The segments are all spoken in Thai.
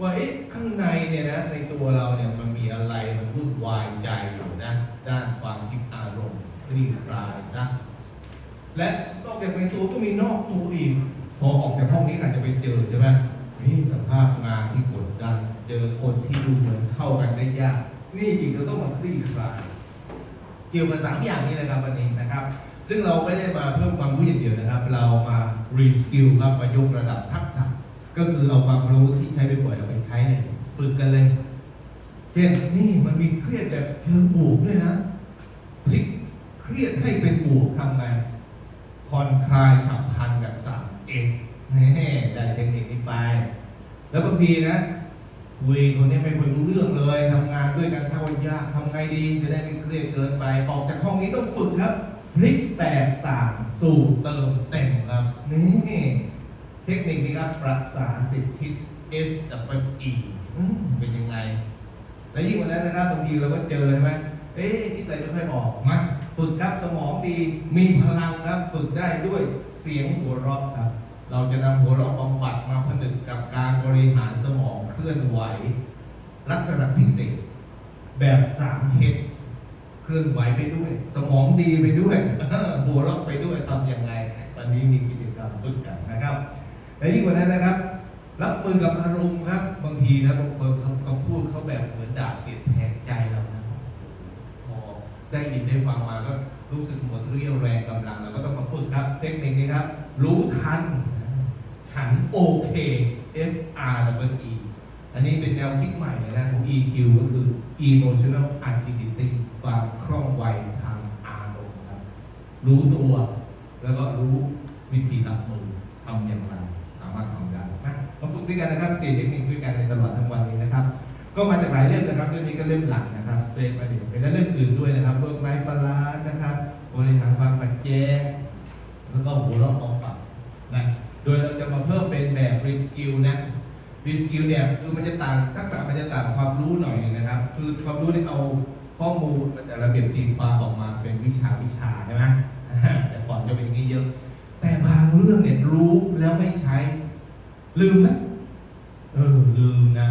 ว่าเอ๊ะข้างในเนี่ยนะในตัวเราเนี่ยมันมีอะไรมันวุ่นวายใจอยู่นะด้านความคิดอารมณ์คลี่คลายซะและนอกจากในตัวก็มีนอกตัวอีกพอออกจากห้องนี้อาจจะไปเจอใช่ไหมนี่สภาพงานที่กดดัน เจอคนที่ดูเหมือนเข้ากันได้ยาก นี่อีกเราต้องมาคลี่คลายเกี่ยวกับสามอย่างนี้นะครับวันนี้นะครับ ซึ่งเราไม่ได้มาเพิ่มความรู้อย่างเดียวนะครับ เรามารีสกิลครับมายกระดับทักษะ ก็คือเอาความรู้ที่ใช้ไปบ่อยเอาไปใช้เนี่ยฝึกกันเลย เช่นนี่มันมีเครียดแบบเชิงบวกด้วยนะพลิกเครียดให้เป็นบวกทำไงผ่อนคลายฉับพลันแบบสามเอสแน่ได้เทคนิคนี้ไป แล้วบางทีนะคุยคนนี้ไม่ค่อยรู้เรื่องเลยทำงานด้วยกันเท่ายากทำไงดีจะได้ไม่เครียดเกินไป ออกจากห้องนี้ต้องฝึกครับพลิกแตกต่างสู่เติมเต็มครับนี่ เทคนิคนี้ครับประสานสิบทิศ S W E อืมเป็นยังไง และยิ่งกวันนั้นนะครับบางทีเราก็เจอใช่ไหมเอ๊ะคิดอะไรไม่ค่อยออกมาฝึกครับสมองดีมีพลังครับฝึกได้ด้วยเสียงหัวเราะครับ เราจะนำหัวเราะบำบัดมาผนึกกับการบริหารสมองเคลื่อนไหว ลักษณะพิเศษ แบบ 3 H เคลื่อนไหวไปด้วย สมองดีไปด้วยหัวเราะไปด้วยทำยังไง วันนี้มีกิจกรรมฝึกกันนะครับ และยิ่งกว่านั้นนะครับ รับมือกับอารมณ์ครับ บางทีนะบางคนเขาพูดเขาแบบเหมือนดาบเสียดแทงใจเรานะพอได้ยินได้ฟังมาก็รู้สึกหมดเรี่ยวแรงกำลังเราก็ต้องมาฝึกครับเทคนิคนี้ครับ รู้ทัน ฉันโอเค F R W E อันนี้เป็นแนวคิดใหม่เลยนะของ EQ ก็คือ emotional agility ความคล่องไวทางอารมณ์ครับ รู้ตัว แล้วก็รู้วิธีรับมือทำอย่างไรามารถทำได้นะมาฝึกด้วยกันนะครับสี่เทคนิคด้วยกันในตลอดทั้งวันนี้นะครับ ก็มาจากหลายเล่มนะครับเล่มนี้ก็เล่มหลักนะครับเซนมาเดี๋ยวเป็นแล้วเล่มอื่นด้วยนะครับเวิร์ไลฟ์บาลานนะครับบริหารความขัดแย้งแล้วก็หัวเราะออกปากนะโดยเราจะมาเพิ่มเป็นแบบรีสกิลนะรีสกิลเนี่ยคือมันจะต่างทักษะมันจะต่างความรู้หน่อยนึงนะครับ คือความรู้ที่เอาข้อมูลแต่ระเบียบตีความออกมาเป็นวิชาวิชาใช่ไหมแต่ก่อนจะเป็นอย่างนี้เยอะ เรื่องเนี่ยรู้แล้วไม่ใช้ ลืมไหมเออลืมนะ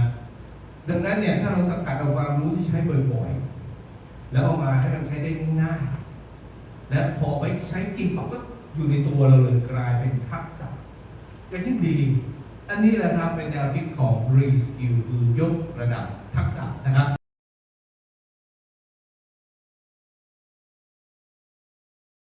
ดังนั้นเนี่ยถ้าเราสกัดเอาความรู้ที่ใช้บ่อยๆแล้วเอามาให้มันใช้ได้ง่ายๆและพอไปใช้จริงมันก็อยู่ในตัวเราเลยกลายเป็นทักษะก็ยิ่งดี อันนี้แหละครับเป็นแนวคิดของ Reskill คือยกระดับทักษะนะครับ